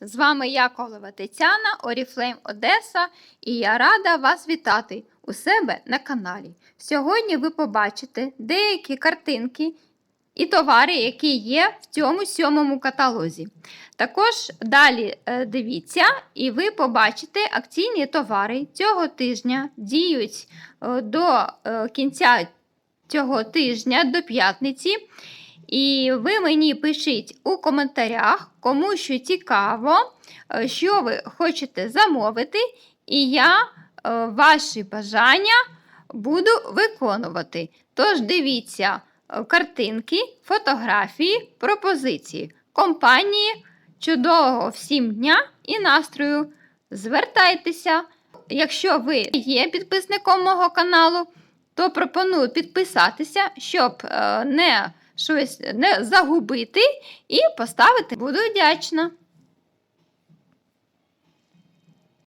З вами я Колова Тетяна, Oriflame Одеса, і я рада вас вітати у себе на каналі. Сьогодні ви побачите деякі картинки і товари, які є в цьому сьомому каталозі. Також далі е, дивіться, і ви побачите акційні товари цього тижня діють е, до е, кінця цього тижня, до п'ятниці. І ви мені пишіть у коментарях, кому що цікаво, е, що ви хочете замовити, і я е, ваші бажання буду виконувати. Тож дивіться е, картинки, фотографії, пропозиції компанії. Чудового всім дня і настрою! Звертайтеся! Якщо ви є підписником мого каналу, то пропоную підписатися, щоб е, не щось не загубити і поставити. Буду вдячна.